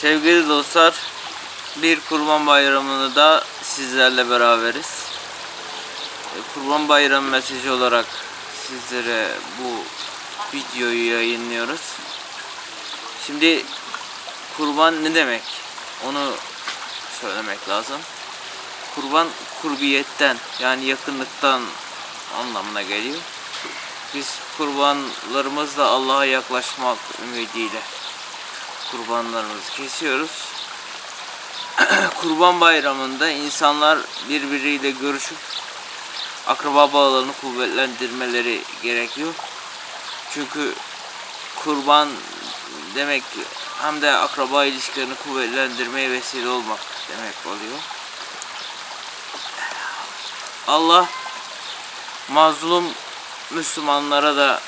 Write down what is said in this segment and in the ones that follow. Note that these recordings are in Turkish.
Sevgili dostlar, bir kurban bayramını da sizlerle beraberiz. E, Kurban bayramı mesajı olarak sizlere bu videoyu yayınlıyoruz. Şimdi kurban ne demek? Onu söylemek lazım. Kurban kurbiyetten yani yakınlıktan anlamına geliyor. Biz kurbanlarımızla Allah'a yaklaşmak ümidiyle kurbanlarımızı kesiyoruz. Kurban bayramında insanlar birbiriyle görüşüp akraba bağlarını kuvvetlendirmeleri gerekiyor. Çünkü kurban demek hem de akraba ilişkilerini kuvvetlendirmeye vesile olmak demek oluyor. Allah mazlum Müslümanlara da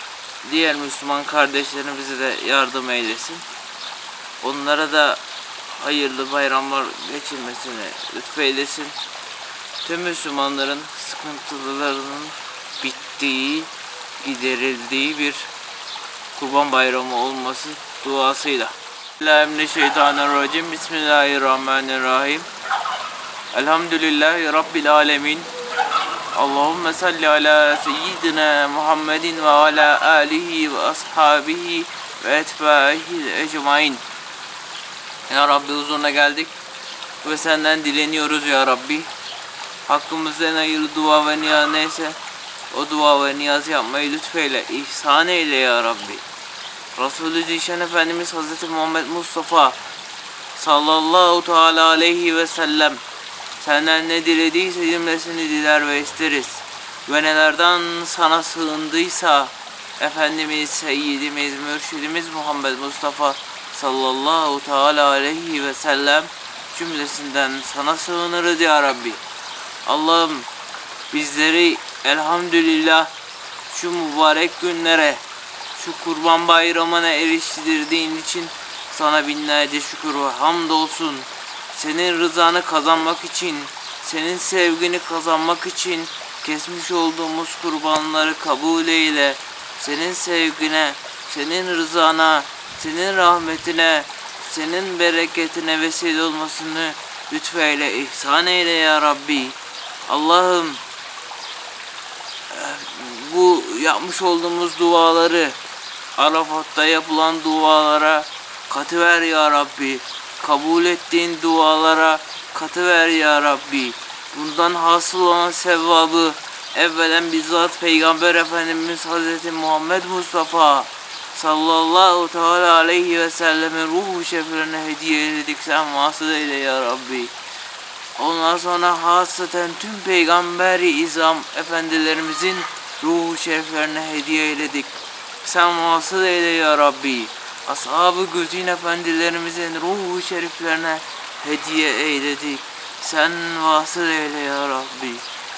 diğer Müslüman kardeşlerimize de yardım eylesin. Onlara da hayırlı bayramlar geçirmesini lütfeylesin. Tüm Müslümanların sıkıntılarının bittiği, giderildiği bir kurban bayramı olması duasıyla. Bismillahirrahmanirrahim. Bismillahirrahmanirrahim. Elhamdülillahi Rabbil alemin. Allahümme salli ala seyyidina Muhammedin ve ala alihi ve ashabihi ve etbaihi ecmain. Ya Rabbi huzuruna geldik ve senden dileniyoruz ya Rabbi. Hakkımızda en hayırlı dua ve niyaz neyse o dua ve niyaz yapmayı lütfeyle, ihsan eyle ya Rabbi. Resulü Zişan Efendimiz Hazreti Muhammed Mustafa sallallahu teala aleyhi ve sellem senden ne dilediyse cümlesini diler ve isteriz. Ve nelerden sana sığındıysa Efendimiz, Seyyidimiz, Mürşidimiz Muhammed Mustafa sallallahu teala aleyhi ve sellem cümlesinden sana sığınırız ya Rabbi. Allah'ım bizleri elhamdülillah şu mübarek günlere, şu kurban bayramına eriştirdiğin için sana binlerce şükür ve hamd olsun. Senin rızanı kazanmak için, senin sevgini kazanmak için kesmiş olduğumuz kurbanları kabul eyle. Senin sevgine, senin rızana, senin rahmetine, senin bereketine vesile olmasını lütfeyle, ihsan eyle ya Rabbi. Allah'ım bu yapmış olduğumuz duaları Arafat'ta yapılan dualara katıver ya Rabbi. Kabul ettiğin dualara katıver ya Rabbi. Bundan hasıl olan sevabı evvelen bizzat Peygamber Efendimiz Hazreti Muhammed Mustafa sallallahu teala aleyhi ve sellemin ruhu şeriflerine hediye eyledik sen vasıl eyle ya Rabbi. Ondan sonra hasaten tüm peygamberi izam efendilerimizin ruhu şeriflerine hediye eyledik. Sen vasıl eyle ya Rabbi. Ashab-ı Güzin efendilerimizin ruhu şeriflerine hediye eyledik. Sen vasıl eyle ya Rabbi.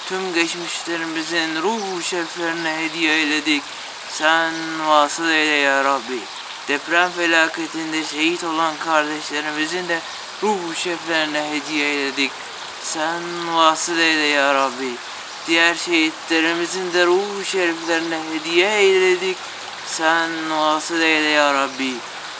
Tüm geçmişlerimizin ruhu şeriflerine hediye eyledik. Sen vasıl eyle ya Rabbi. Deprem felaketinde şehit olan kardeşlerimizin de ruhu şeriflerine hediye eyledik. Sen vasıl eyle ya Rabbi. Diğer şehitlerimizin de ruhu şeriflerine hediye eyledik. Sen vasıl eyle ya Rabbi.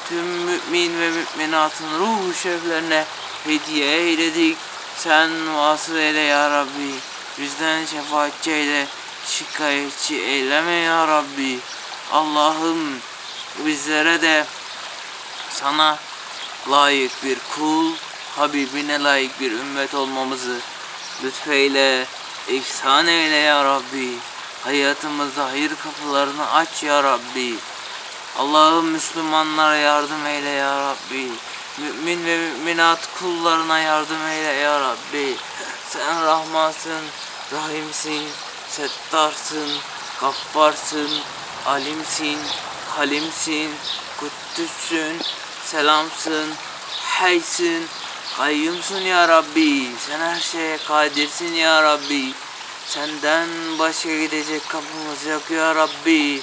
Tüm mümin ve müminatın ruhu şeriflerine hediye eyledik. Sen vasıl eyle ya Rabbi. Bizden şefaatçi eyle, şikayetçi eyleme ya Rabbi. Allah'ım bizlere de sana layık bir kul, Habibine layık bir ümmet olmamızı lütfeyle, ihsan eyle ya Rabbi. Hayatımızda hayır kapılarını aç ya Rabbi. Allah'ım Müslümanlara yardım eyle ya Rabbi. Mümin ve müminat kullarına yardım eyle ya Rabbi. Sen Rahmansın, Rahimsin, Settarsın, Gaffarsın, Alimsin, Halimsin, Kuddüsün, Selamsın, Haysin, Kayyumsun ya Rabbi. Sen her şeye kadirsin ya Rabbi. Senden başka gidecek kapımız yok ya Rabbi.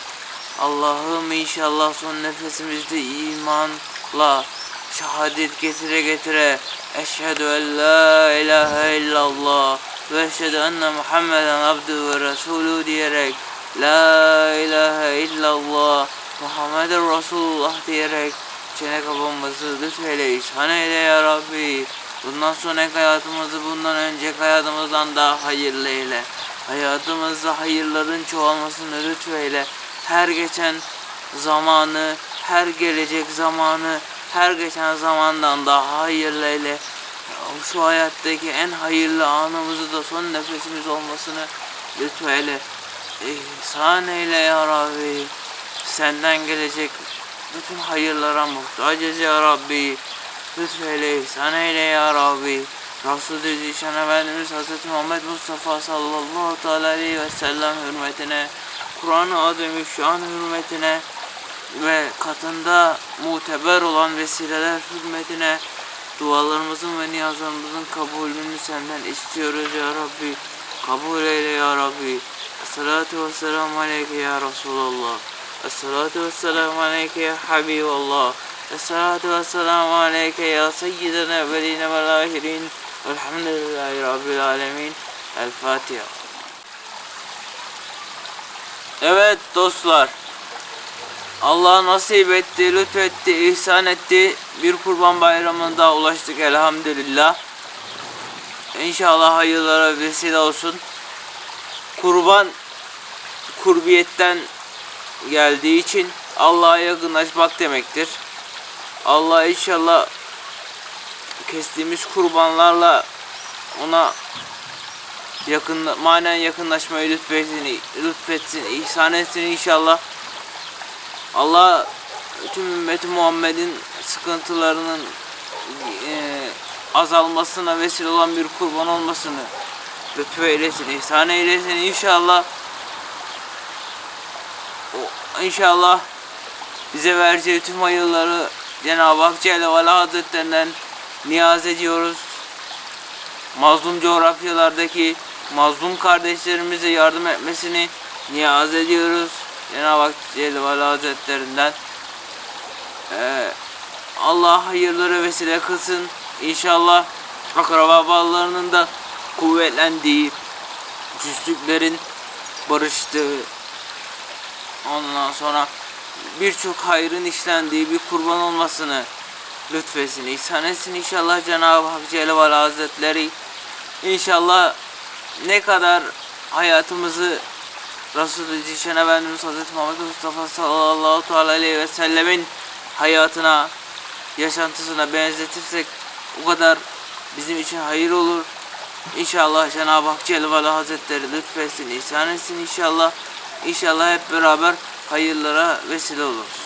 Allah'ım inşallah son nefesimizde imanla şehadet getire getire eşhedü en la ilahe illallah ve eşhedü enne Muhammeden abdü ve resulü diyerek la ilahe illallah Muhammeden Resulullah diyerek çene kapamızı lütfeyle ihsan eyle ya Rabbi. Bundan sonraki hayatımızı bundan önceki hayatımızdan daha hayırlı eyle. Hayatımızda hayırların çoğalmasını lütfeyle. Her geçen zamanı, her gelecek zamanı, her geçen zamandan daha hayırlı eyle. Şu hayattaki en hayırlı anımızı da son nefesimiz olmasını lütfeyle. İhsan eyle ya Rabbi. Senden gelecek bütün hayırlara muhtacız ya Rabbi. Lütfeyle ihsan eyle ya Rabbi. Resul-i Zişan Efendimiz Hz. Muhammed Mustafa sallallahu aleyhi ve sellem hürmetine, Kur'an-ı Azimü Şan hürmetine ve katında muteber olan vesileler hürmetine dualarımızın ve niyazlarımızın kabulünü senden istiyoruz ya Rabbi. Kabul eyle ya Rabbi. Esselatu ve selamu aleyke ya Resulallah. Esselatu ve selamu aleyke ya Habiballah. Esselatu ve selamu aleyke ya Seyyidina evveline vel ahirin. Velhamdülillahi Rabbil alemin. El Fatiha. Evet dostlar. Allah nasip etti, lütfetti, ihsan etti. Bir kurban bayramında ulaştık elhamdülillah. İnşallah hayırlara vesile olsun. Kurban kurbiyetten geldiği için Allah'a yakınlaşmak demektir. Allah inşallah kestiğimiz kurbanlarla ona yakın manen yakınlaşmayı lütfetsin, lütfetsin, ihsan etsin inşallah. Allah tüm ümmeti Muhammed'in sıkıntılarının eee, azalmasına vesile olan bir kurban olmasını lütfeylesin, ihsan eylesin inşallah. O, inşallah bize vereceği tüm hayırları Cenab-ı Hak Celle ve Hazretlerinden niyaz ediyoruz. Mazlum coğrafyalardaki mazlum kardeşlerimize yardım etmesini niyaz ediyoruz. Cenab-ı Hak Celle ve Hazretlerinden Ee, Allah hayırları vesile kılsın. İnşallah akraba bağlarının da kuvvetlendiği, küslüklerin barıştığı, ondan sonra birçok hayrın işlendiği bir kurban olmasını lütfetsin, ihsan etsin inşallah Cenab-ı Hak Celle ve Hazretleri. İnşallah ne kadar hayatımızı Resulü Zişan Efendimiz Hazreti Muhammed Mustafa sallallahu aleyhi ve sellemin hayatına, yaşantısına benzetirsek o kadar bizim için hayır olur. İnşallah Cenab-ı Hak Ala Hazretleri lütfetsin, ihsan etsin inşallah. İnşallah hep beraber hayırlara vesile oluruz.